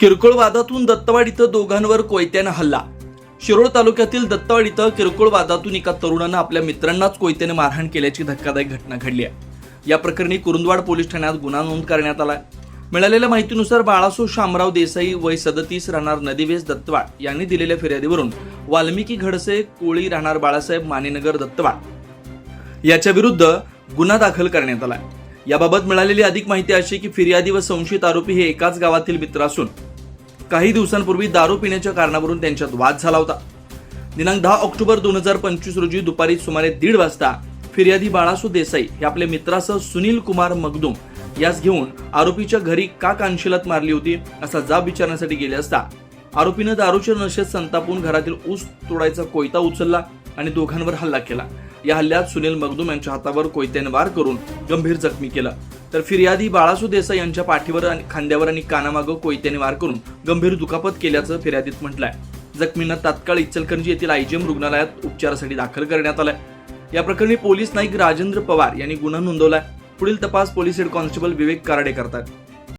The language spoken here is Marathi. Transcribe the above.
किरकोळ वादातून दत्तवाड इथं दोघांवर कोयत्यानं हल्ला. शिरोळ तालुक्यातील दत्तवाड इथं किरकोळ वादातून एका तरुणानं आपल्या मित्रांनाच कोयत्याने मारहाण केल्याची धक्कादायक घटना घडली आहे. या प्रकरणी कुरुंदवाड पोलीस ठाण्यात गुन्हा नोंद करण्यात आला मिळालेल्या माहितीनुसार बाळासो शामराव देसाई वय सदतीस राहणार नदीवेस दत्तवाड. यांनी दिलेल्या फिर्यादीवरून वाल्मिकी घडसे कोळी राहणार बाळासाहेब मानेनगर दत्तवाड. याच्या विरुद्ध गुन्हा दाखल करण्यात आला याबाबत मिळालेली अधिक माहिती अशी की फिर्यादी व संशयित आरोपी हे एकाच गावातील मित्र असून काही दिवसांपूर्वी दारू पिण्याच्या कारणावरून त्यांच्यात वाद झाला होता. दिनांक दहा ऑक्टोबर दोन हजार पंचवीस रोजी दुपारी सुमारे दीड वाजता फिर्यादी बाळासू देसाई हे आपल्या मित्रासह सुनील कुमार मगदुम यास घेऊन आरोपीच्या घरी का कानशिलात मारली होती असा जाब विचारण्यासाठी गेले असता आरोपीनं दारूच्या नशेत संतापून घरातील ऊस तोडायचा कोयता उचलला आणि दोघांवर हल्ला केला. या हल्ल्यात सुनील मगदुम यांच्या हातावर कोयत्याने वार करून गंभीर जखमी केलं. तर फिर्यादी बाळासू देसाई यांच्या पाठीवर आणि खांद्यावर आणि कानामागं कोयत्याने वार करून गंभीर दुखापत केल्याचं फिर्यादीत म्हटलंय. जखमींना तात्काळ इचलकरंजी येथील आयजीएम रुग्णालयात उपचारासाठी दाखल करण्यात आलाय. या प्रकरणी पोलीस नाईक राजेंद्र पवार यांनी गुन्हा नोंदवलाय. पुढील तपास police head constable Vivek Karade करतात.